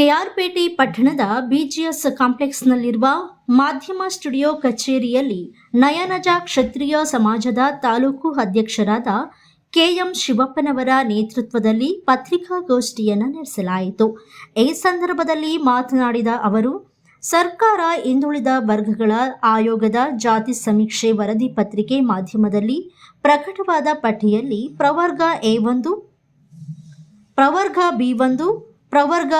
ಕೆಆರ್ಪೇಟೆ ಪಟ್ಟಣದ ಬಿಜಿಎಸ್ ಕಾಂಪ್ಲೆಕ್ಸ್ನಲ್ಲಿರುವ ಮಾಧ್ಯಮ ಸ್ಟುಡಿಯೋ ಕಚೇರಿಯಲ್ಲಿ ನಯನಜ ಕ್ಷತ್ರಿಯ ಸಮಾಜದ ತಾಲೂಕು ಅಧ್ಯಕ್ಷರಾದ ಕೆಎಂ ಶಿವಪ್ಪನವರ ನೇತೃತ್ವದಲ್ಲಿ ಪತ್ರಿಕಾಗೋಷ್ಠಿಯನ್ನು ನಡೆಸಲಾಯಿತು. ಈ ಸಂದರ್ಭದಲ್ಲಿ ಮಾತನಾಡಿದ ಅವರು, ಸರ್ಕಾರ ಹಿಂದುಳಿದ ವರ್ಗಗಳ ಆಯೋಗದ ಜಾತಿ ಸಮೀಕ್ಷೆ ವರದಿ ಪತ್ರಿಕೆ ಮಾಧ್ಯಮದಲ್ಲಿ ಪ್ರಕಟವಾದ ಪಟ್ಟಿಯಲ್ಲಿ ಪ್ರವರ್ಗ ಎ ಒಂದು, ಪ್ರವರ್ಗ ಬಿ ಒಂದು, ಪ್ರವರ್ಗ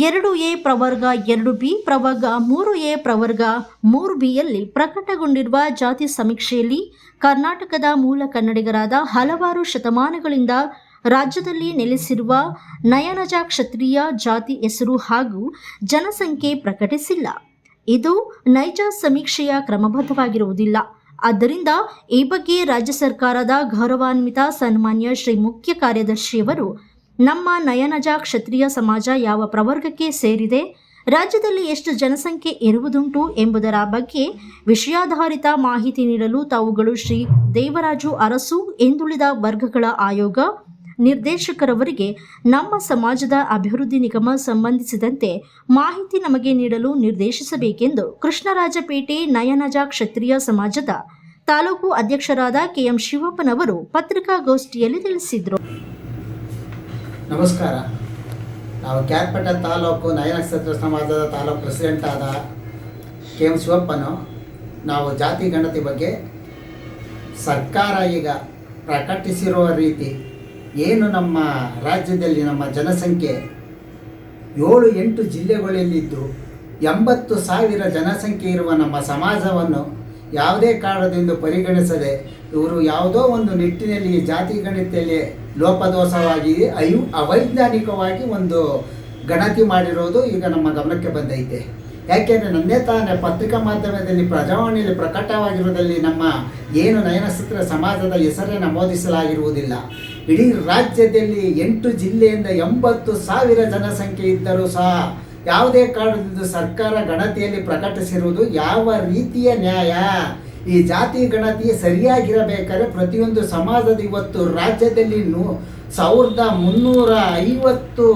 ಎರಡು ಎ ಪ್ರವರ್ಗ, ಎರಡು ಬಿ ಪ್ರವರ್ಗ, ಮೂರು ಎ ಪ್ರವರ್ಗ, ಮೂರು ಬಿಯಲ್ಲಿ ಪ್ರಕಟಗೊಂಡಿರುವ ಜಾತಿ ಸಮೀಕ್ಷೆಯಲ್ಲಿ ಕರ್ನಾಟಕದ ಮೂಲ ಕನ್ನಡಿಗರಾದ ಹಲವಾರು ಶತಮಾನಗಳಿಂದ ರಾಜ್ಯದಲ್ಲಿ ನೆಲೆಸಿರುವ ನಯನಜ ಕ್ಷತ್ರಿಯ ಜಾತಿ ಹೆಸರು ಹಾಗೂ ಜನಸಂಖ್ಯೆ ಪ್ರಕಟಿಸಿಲ್ಲ. ಇದು ನೈಜ ಸಮೀಕ್ಷೆಯ ಕ್ರಮಬದ್ಧವಾಗಿರುವುದಿಲ್ಲ. ಆದ್ದರಿಂದ ಈ ಬಗ್ಗೆ ರಾಜ್ಯ ಸರ್ಕಾರದ ಗೌರವಾನ್ವಿತ ಸನ್ಮಾನ್ಯ ಶ್ರೀ ಮುಖ್ಯ ಕಾರ್ಯದರ್ಶಿಯವರು ನಮ್ಮ ನಯನಜ ಕ್ಷತ್ರಿಯ ಸಮಾಜ ಯಾವ ಪ್ರವರ್ಗಕ್ಕೆ ಸೇರಿದೆ? ರಾಜ್ಯದಲ್ಲಿ ಎಷ್ಟು ಜನಸಂಖ್ಯೆ ಇರುವುದುಂಟು ಎಂಬುದರ ಬಗ್ಗೆ ವಿಷಯಾಧಾರಿತ ಮಾಹಿತಿ ನೀಡಲು ತಾವುಗಳು ಶ್ರೀ ದೇವರಾಜು ಅರಸು ಹಿಂದುಳಿದ ವರ್ಗಗಳ ಆಯೋಗ ನಿರ್ದೇಶಕರವರಿಗೆ ನಮ್ಮ ಸಮಾಜದ ಅಭಿವೃದ್ಧಿ ನಿಗಮ ಸಂಬಂಧಿಸಿದಂತೆ ಮಾಹಿತಿ ನಮಗೆ ನೀಡಲು ನಿರ್ದೇಶಿಸಬೇಕೆಂದು ಕೃಷ್ಣರಾಜಪೇಟೆ ನಯನಜ ಕ್ಷತ್ರಿಯ ಸಮಾಜದ ತಾಲೂಕು ಅಧ್ಯಕ್ಷರಾದ ಕೆಎಂ ಶಿವಪ್ಪನವರು ಪತ್ರಿಕಾಗೋಷ್ಠಿಯಲ್ಲಿ ತಿಳಿಸಿದರು. ನಮಸ್ಕಾರ. ನಾವು ಕ್ಯಾರ್ಪೇಟೆ ತಾಲೂಕು ನಯನಕ್ಷತ್ರ ಸಮಾಜದ ತಾಲೂಕು ಪ್ರೆಸಿಡೆಂಟ್ ಆದ ಕೆ ಎಂ ಶಿವಪ್ಪನು. ನಾವು ಜಾತಿ ಗಣತಿ ಬಗ್ಗೆ ಸರ್ಕಾರ ಈಗ ಪ್ರಕಟಿಸಿರುವ ರೀತಿ ಏನು ನಮ್ಮ ರಾಜ್ಯದಲ್ಲಿ ನಮ್ಮ ಜನಸಂಖ್ಯೆ ಏಳು ಎಂಟು ಜಿಲ್ಲೆಗಳಲ್ಲಿದ್ದು ಎಂಬತ್ತು ಸಾವಿರ ಜನಸಂಖ್ಯೆ ಇರುವ ನಮ್ಮ ಸಮಾಜವನ್ನು ಯಾವುದೇ ಕಾರಣದಿಂದ ಪರಿಗಣಿಸದೆ ಇವರು ಯಾವುದೋ ಒಂದು ನಿಟ್ಟಿನಲ್ಲಿ ಜಾತಿ ಗಣಿತೆಯಲ್ಲಿ ಲೋಪದೋಷವಾಗಿ ಅಯು, ಅವೈಜ್ಞಾನಿಕವಾಗಿ ಒಂದು ಗಣತಿ ಮಾಡಿರೋದು ಈಗ ನಮ್ಮ ಗಮನಕ್ಕೆ ಬಂದೈತೆ. ಯಾಕೆಂದರೆ ನನ್ನೇ ತಾನೇ ಪತ್ರಿಕಾ ಮಾಧ್ಯಮದಲ್ಲಿ ಪ್ರಜಾವಾಣಿಯಲ್ಲಿ ಪ್ರಕಟವಾಗಿರುವುದರಲ್ಲಿ ನಮ್ಮ ಏನು ನಯನಸ್ತ್ರ ಸಮಾಜದ ಹೆಸರೇ ನಮೂದಿಸಲಾಗಿರುವುದಿಲ್ಲ ಇಡೀ ರಾಜ್ಯದಲ್ಲಿ ಎಂಟು ಜಿಲ್ಲೆಯಿಂದ ಎಂಬತ್ತು ಸಾವಿರ ಜನಸಂಖ್ಯೆ ಇದ್ದರೂ ಸಹ ಯಾವುದೇ ಕಾರಣದಿಂದ ಸರ್ಕಾರ ಗಣತಿಯಲ್ಲಿ ಪ್ರಕಟಿಸಿರುವುದು ಯಾವ ರೀತಿಯ ನ್ಯಾಯ? ಈ ಜಾತಿ ಗಣತಿ ಸರಿಯಾಗಿರಬೇಕಾದ್ರೆ ಪ್ರತಿಯೊಂದು ಸಮಾಜದ ಇವತ್ತು ರಾಜ್ಯದಲ್ಲಿ ನೂ ಸಾವಿರದ ಮುನ್ನೂರ ಐವತ್ತು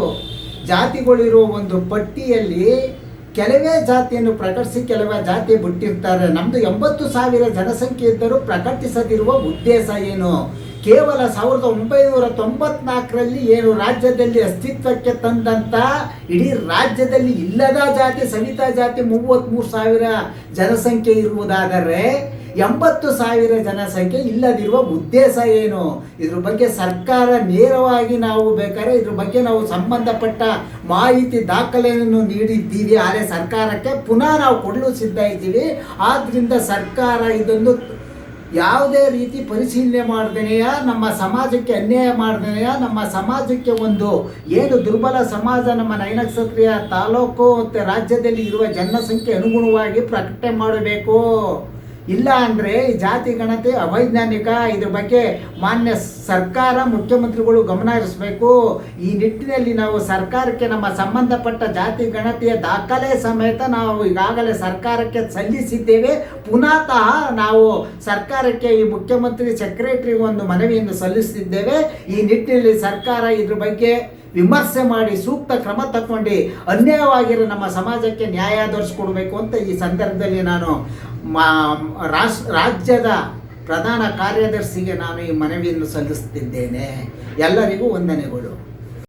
ಜಾತಿಗಳಿರುವ ಒಂದು ಪಟ್ಟಿಯಲ್ಲಿ ಕೆಲವೇ ಜಾತಿಯನ್ನು ಪ್ರಕಟಿಸಿ ಕೆಲವೇ ಜಾತಿ ಬಿಟ್ಟಿರ್ತಾರೆ. ನಮ್ಮದು ಎಂಬತ್ತು ಸಾವಿರ ಜನಸಂಖ್ಯೆ ಇದ್ದರೂ ಪ್ರಕಟಿಸದಿರುವ ಉದ್ದೇಶ ಏನು? ಕೇವಲ ಸಾವಿರದ ಒಂಬೈನೂರ ತೊಂಬತ್ನಾಲ್ಕರಲ್ಲಿ ಏನು ರಾಜ್ಯದಲ್ಲಿ ಅಸ್ತಿತ್ವಕ್ಕೆ ತಂದಂಥ ಇಡೀ ರಾಜ್ಯದಲ್ಲಿ ಇಲ್ಲದ ಜಾತಿ, ಸವಿತಾ ಜಾತಿ ಮೂವತ್ತ್ಮೂರು ಸಾವಿರ ಜನಸಂಖ್ಯೆ ಇರುವುದಾದರೆ ಎಂಬತ್ತು ಸಾವಿರ ಜನಸಂಖ್ಯೆ ಇಲ್ಲದಿರುವ ಉದ್ದೇಶ ಏನು? ಇದ್ರ ಬಗ್ಗೆ ಸರ್ಕಾರ ನೇರವಾಗಿ ನಾವು ಬೇಕಾದ್ರೆ ಇದ್ರ ಬಗ್ಗೆ ನಾವು ಸಂಬಂಧಪಟ್ಟ ಮಾಹಿತಿ ದಾಖಲೆಯನ್ನು ನೀಡಿದ್ದೀವಿ. ಆದರೆ ಸರ್ಕಾರಕ್ಕೆ ಪುನಃ ನಾವು ಕೊಡಲು ಸಿದ್ಧ ಇದ್ದೀವಿ. ಆದ್ದರಿಂದ ಸರ್ಕಾರ ಇದೊಂದು ಯಾವುದೇ ರೀತಿ ಪರಿಶೀಲನೆ ಮಾಡ್ದೇನೆಯ, ನಮ್ಮ ಸಮಾಜಕ್ಕೆ ಅನ್ಯಾಯ ಮಾಡ್ದೇನೆಯ, ನಮ್ಮ ಸಮಾಜಕ್ಕೆ ಒಂದು ಏನು ದುರ್ಬಲ ಸಮಾಜ, ನಮ್ಮ ನಯನಕ್ಷತ್ರಿಯ ತಾಲೂಕು ಮತ್ತು ರಾಜ್ಯದಲ್ಲಿ ಇರುವ ಜನಸಂಖ್ಯೆ ಅನುಗುಣವಾಗಿ ಪ್ರಕಟಣೆ ಮಾಡಬೇಕು. ಇಲ್ಲ ಅಂದರೆ ಜಾತಿ, ಗಣತಿ, ಅವೈಜ್ಞಾನಿಕ ಇದ್ರ ಬಗ್ಗೆ ಮಾನ್ಯ ಸರ್ಕಾರ, ಮುಖ್ಯಮಂತ್ರಿಗಳು ಗಮನ ಹರಿಸಬೇಕು. ಈ ನಿಟ್ಟಿನಲ್ಲಿ ನಾವು ಸರ್ಕಾರಕ್ಕೆ ನಮ್ಮ ಸಂಬಂಧಪಟ್ಟ ಜಾತಿ, ಗಣತಿಯ ದಾಖಲೆ ಸಮೇತ ನಾವು ಈಗಾಗಲೇ ಸರ್ಕಾರಕ್ಕೆ ಸಲ್ಲಿಸಿದ್ದೇವೆ. ಪುನಃತಃ ನಾವು ಸರ್ಕಾರಕ್ಕೆ ಈ ಮುಖ್ಯಮಂತ್ರಿ, ಸೆಕ್ರೆಟರಿ ಒಂದು ಮನವಿಯನ್ನು ಸಲ್ಲಿಸುತ್ತಿದ್ದೇವೆ ಈ ನಿಟ್ಟಿನಲ್ಲಿ ಸರ್ಕಾರ ಇದ್ರ ಬಗ್ಗೆ ವಿಮರ್ಶೆ ಮಾಡಿ, ಸೂಕ್ತ ಕ್ರಮ ತಕ್ಕೊಂಡು ಅನ್ಯಾಯವಾಗಿರೋ ನಮ್ಮ ಸಮಾಜಕ್ಕೆ ನ್ಯಾಯ ದೊರಕಿಸ್ಕೊಡ್ಬೇಕು ಅಂತ ಈ ಸಂದರ್ಭದಲ್ಲಿ ನಾನು ರಾಸ್ ರಾಜ್ಯದ ಪ್ರಧಾನ ಕಾರ್ಯದರ್ಶಿಗೆ ನಾನು ಈ ಮನವಿಯನ್ನು ಸಲ್ಲಿಸುತ್ತಿದ್ದೇನೆ. ಎಲ್ಲರಿಗೂ ವಂದನೆಗಳು.